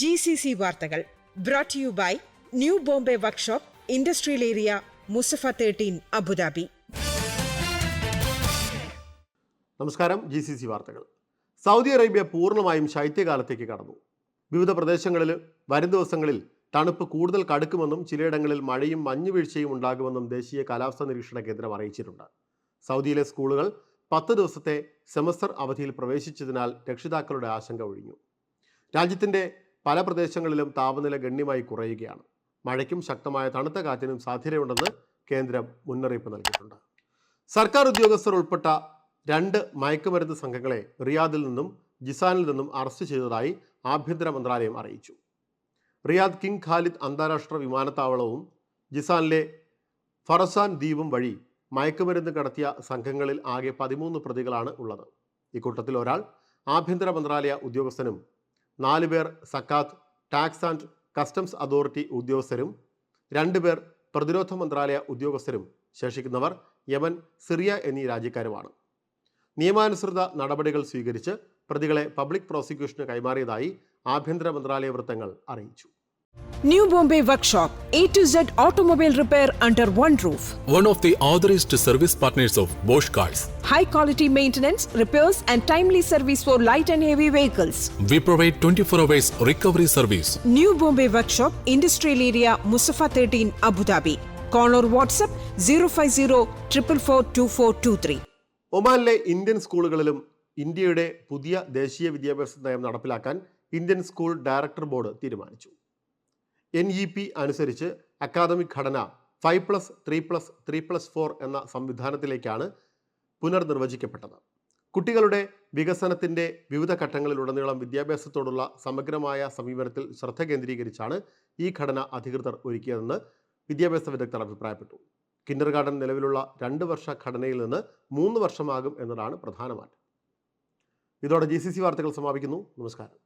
G C C വാർത്തകൾ brought you by new Bombay workshop industrial area Musaffah thirteen Abu Dhabi നമസ്കാരം G C C വാർത്തകൾ. Saudi Arabia പൂർണമായും ശൈത്യകാലത്തേക്ക് കടന്നു. വിവിധ പ്രദേശങ്ങളിൽ വരും ദിവസങ്ങളിൽ തണുപ്പ് കൂടുതൽ കടുക്കുമെന്നും ചിലയിടങ്ങളിൽ മഴയും മഞ്ഞുവീഴ്ചയും ഉണ്ടാകുമെന്നും ദേശീയ കാലാവസ്ഥാ നിരീക്ഷണ കേന്ദ്രം അറിയിച്ചിട്ടുണ്ട്. സൗദിയിലെ സ്കൂളുകൾ പത്ത് ദിവസത്തെ സെമസ്റ്റർ അവധിയിൽ പ്രവേശിച്ചതിനാൽ രക്ഷിതാക്കളുടെ ആശങ്ക ഒഴിഞ്ഞു. രാജ്യത്തിന്റെ പല പ്രദേശങ്ങളിലും താപനില ഗണ്യമായി കുറയുകയാണ്. മഴയ്ക്കും ശക്തമായ തണുത്ത കാറ്റിനും സാധ്യതയുണ്ടെന്ന് കേന്ദ്രം മുന്നറിയിപ്പ് നൽകിയിട്ടുണ്ട്. സർക്കാർ ഉദ്യോഗസ്ഥർ ഉൾപ്പെട്ട രണ്ട് മയക്കുമരുന്ന് സംഘങ്ങളെ റിയാദിൽ നിന്നും ജിസാനിൽ നിന്നും അറസ്റ്റ് ചെയ്തതായി ആഭ്യന്തര മന്ത്രാലയം അറിയിച്ചു. റിയാദ് കിങ് ഖാലിദ് അന്താരാഷ്ട്ര വിമാനത്താവളവും ജിസാനിലെ ഫറസാൻ ദ്വീപും വഴി മയക്കുമരുന്ന് കടത്തിയ സംഘങ്ങളിൽ ആകെ പതിമൂന്ന് പ്രതികളാണ് ഉള്ളത്. ഇക്കൂട്ടത്തിൽ ഒരാൾ ആഭ്യന്തര മന്ത്രാലയ ഉദ്യോഗസ്ഥനും നാലുപേർ zakat tax and customs authority ഉദ്യോഗസ്ഥരും രണ്ടുപേർ പ്രതിരോധ മന്ത്രാലയ ഉദ്യോഗസ്ഥരും ശേഷിക്കുന്നവർ യമൻ സിറിയ എന്നീ രാജ്യക്കാരുമാണ്. നിയമാനുസൃത നടപടികൾ സ്വീകരിച്ച് പ്രതികളെ പബ്ലിക് പ്രോസിക്യൂഷന് കൈമാറിയതായി ആഭ്യന്തര മന്ത്രാലയ വൃത്തങ്ങൾ അറിയിച്ചു. New Bombay workshop A to Z automobile repair under one roof one of the authorized service partners of Bosch Cars. High quality maintenance repairs and timely service for light and heavy vehicles We provide 24 hours recovery service. Thirteen Abu Dhabi call or WhatsApp zero five zero triple four two four two three ഒമാനിലെ Indian സ്കൂളുകളിലും ഇന്ത്യയുടെ പുതിയ ദേശീയ വിദ്യാഭ്യാസ നയം നടപ്പിലാക്കാൻ Indian school director board തീരുമാനിച്ചു. N E P അനുസരിച്ച് അക്കാദമിക് ഘടന five plus three plus three plus four എന്ന സംവിധാനത്തിലേക്കാണ് പുനർനിർവചിക്കപ്പെട്ടത്. കുട്ടികളുടെ വികസനത്തിന്റെ വിവിധ ഘട്ടങ്ങളിലുടനീളം വിദ്യാഭ്യാസത്തോടുള്ള സമഗ്രമായ സമീപനത്തിൽ ശ്രദ്ധ കേന്ദ്രീകരിച്ചാണ് ഈ ഘടന അധികൃതർ ഒരുക്കിയതെന്ന് വിദ്യാഭ്യാസ വിദഗ്ധർ അഭിപ്രായപ്പെട്ടു. കിൻഡർ ഗാർഡൻ നിലവിലുള്ള രണ്ട് വർഷ ഘടനയിൽ നിന്ന് മൂന്ന് വർഷമാകും എന്നതാണ് പ്രധാന ഇതോടെ ജി സി സി വാർത്തകൾ സമാപിക്കുന്നു. നമസ്കാരം.